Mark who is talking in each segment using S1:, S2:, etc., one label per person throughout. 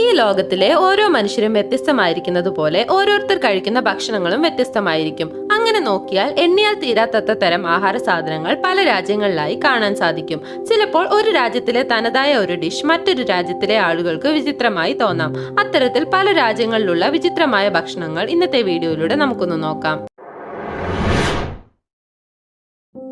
S1: ഈ ലോകത്തിലെ ഓരോ മനുഷ്യരും വ്യത്യസ്തമായിരിക്കുന്നത് പോലെ ഓരോരുത്തർ കഴിക്കുന്ന ഭക്ഷണങ്ങളും വ്യത്യസ്തമായിരിക്കും. അങ്ങനെ നോക്കിയാൽ എണ്ണിയാൽ തീരാത്തത്ര തരം ആഹാര സാധനങ്ങൾ പല രാജ്യങ്ങളിലായി കാണാൻ സാധിക്കും. ചിലപ്പോൾ ഒരു രാജ്യത്തിലെ തനതായ ഒരു ഡിഷ് മറ്റൊരു രാജ്യത്തിലെ ആളുകൾക്ക് വിചിത്രമായി തോന്നാം. അത്തരത്തിൽ പല രാജ്യങ്ങളിലുള്ള വിചിത്രമായ ഭക്ഷണങ്ങൾ ഇന്നത്തെ വീഡിയോയിലൂടെ നമുക്കൊന്ന് നോക്കാം.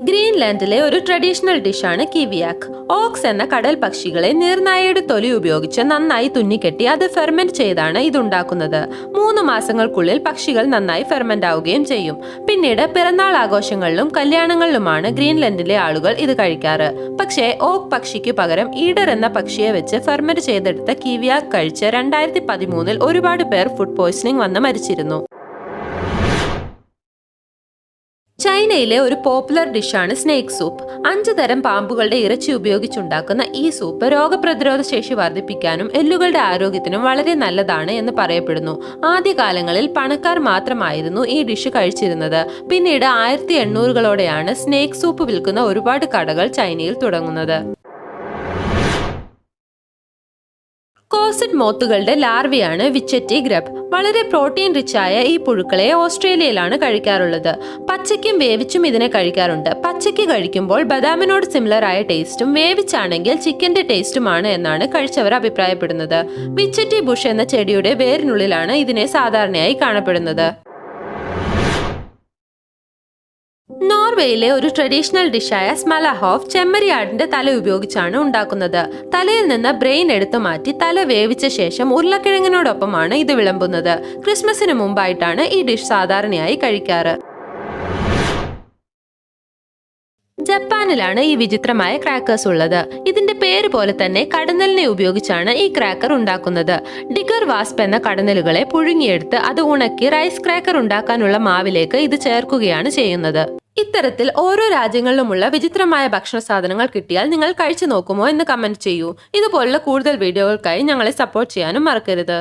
S1: ഗ്രീൻലാൻഡിലെ ഒരു ട്രഡീഷണൽ ഡിഷാണ് കിവിയാക്ക്. ഓക്സ് എന്ന കടൽ പക്ഷികളെ നീർനായയുടെ തൊലി ഉപയോഗിച്ച് നന്നായി തുന്നിക്കെട്ടി അത് ഫെർമെന്റ് ചെയ്താണ് ഇതുണ്ടാക്കുന്നത്. മൂന്ന് മാസങ്ങൾക്കുള്ളിൽ പക്ഷികൾ നന്നായി ഫെർമെന്റ് ആവുകയും ചെയ്യും. പിന്നീട് പിറന്നാൾ ആഘോഷങ്ങളിലും കല്യാണങ്ങളിലുമാണ് ഗ്രീൻലാൻഡിലെ ആളുകൾ ഇത് കഴിക്കാറ്. പക്ഷേ ഓക്ക് പക്ഷിക്ക് പകരം ഈഡർ എന്ന പക്ഷിയെ വെച്ച് ഫെർമെന്റ് ചെയ്തെടുത്ത കിവിയാക്ക് കഴിച്ച് രണ്ടായിരത്തി പതിമൂന്നിൽ ഒരുപാട് പേർ ഫുഡ് പോയ്സണിംഗ് വന്ന് മരിച്ചിരുന്നു. ചൈനയിലെ ഒരു പോപ്പുലർ ഡിഷാണ് സ്നേക്ക് സൂപ്പ്. അഞ്ചു തരം പാമ്പുകളുടെ ഇറച്ചി ഉപയോഗിച്ചുണ്ടാക്കുന്ന ഈ സൂപ്പ് രോഗപ്രതിരോധ ശേഷി വർദ്ധിപ്പിക്കാനും എല്ലുകളുടെ ആരോഗ്യത്തിനും വളരെ നല്ലതാണ് എന്ന് പറയപ്പെടുന്നു. ആദ്യകാലങ്ങളിൽ പണക്കാർ മാത്രമായിരുന്നു ഈ ഡിഷ് കഴിച്ചിരുന്നത്. പിന്നീട് ആയിരത്തി എണ്ണൂറുകളോടെയാണ് സ്നേക്ക് സൂപ്പ് വിൽക്കുന്ന ഒരുപാട് കടകൾ ചൈനയിൽ തുടങ്ങുന്നത്. കോസറ്റ് മോത്തുകളുടെ ലാർവയാണ് വിച്ചറ്റി ഗ്രബ്. വളരെ പ്രോട്ടീൻ റിച്ചായ ഈ പുഴുക്കളെ ഓസ്ട്രേലിയയിലാണ് കഴിക്കാറുള്ളത്. പച്ചയ്ക്കും വേവിച്ചും ഇതിനെ കഴിക്കാറുണ്ട്. പച്ചയ്ക്ക് കഴിക്കുമ്പോൾ ബദാമിനോട് സിമിലർ ആയ ടേസ്റ്റും വേവിച്ചാണെങ്കിൽ ചിക്കന്റെ ടേസ്റ്റുമാണ് എന്നാണ് കഴിച്ചവർ അഭിപ്രായപ്പെടുന്നത്. വിച്ചറ്റി ബുഷ് എന്ന ചെടിയുടെ വേരിനുള്ളിലാണ് ഇതിനെ സാധാരണയായി കാണപ്പെടുന്നത്. നോർവേയിലെ ഒരു ട്രഡീഷണൽ ഡിഷായ സ്മലഹോഫ് ചെമ്മരിയാടിന്റെ തല ഉപയോഗിച്ചാണ് ഉണ്ടാക്കുന്നത്. തലയിൽ നിന്ന് ബ്രെയിൻ എടുത്തു മാറ്റി തല വേവിച്ച ശേഷം ഉരുളക്കിഴങ്ങിനോടൊപ്പമാണ് ഇത് വിളമ്പുന്നത്. ക്രിസ്മസിന് മുമ്പായിട്ടാണ് ഈ ഡിഷ് സാധാരണയായി കഴിക്കാറ്. ജപ്പാനിലാണ് ഈ വിചിത്രമായ ക്രാക്കേഴ്സ് ഉള്ളത്. ഇതിന്റെ പേര് പോലെ തന്നെ കടന്നലിനെ ഉപയോഗിച്ചാണ് ഈ ക്രാക്കർ ഉണ്ടാക്കുന്നത്. ഡിഗർ വാസ്പ് എന്ന കടന്നലുകളെ പുഴുങ്ങിയെടുത്ത് അത് ഉണക്കി റൈസ് ക്രാക്കർ ഉണ്ടാക്കാനുള്ള മാവിലേക്ക് ഇത് ചേർക്കുകയാണ് ചെയ്യുന്നത്. ഇത്തരത്തിൽ ഓരോ രാജ്യങ്ങളിലുമുള്ള വിചിത്രമായ ഭക്ഷണ സാധനങ്ങൾ കിട്ടിയാൽ നിങ്ങൾ കഴിച്ചു നോക്കുമോ എന്ന് കമന്റ് ചെയ്യൂ. ഇതുപോലുള്ള കൂടുതൽ വീഡിയോകൾക്കായി ഞങ്ങളെ സപ്പോർട്ട് ചെയ്യാനും മറക്കരുത്.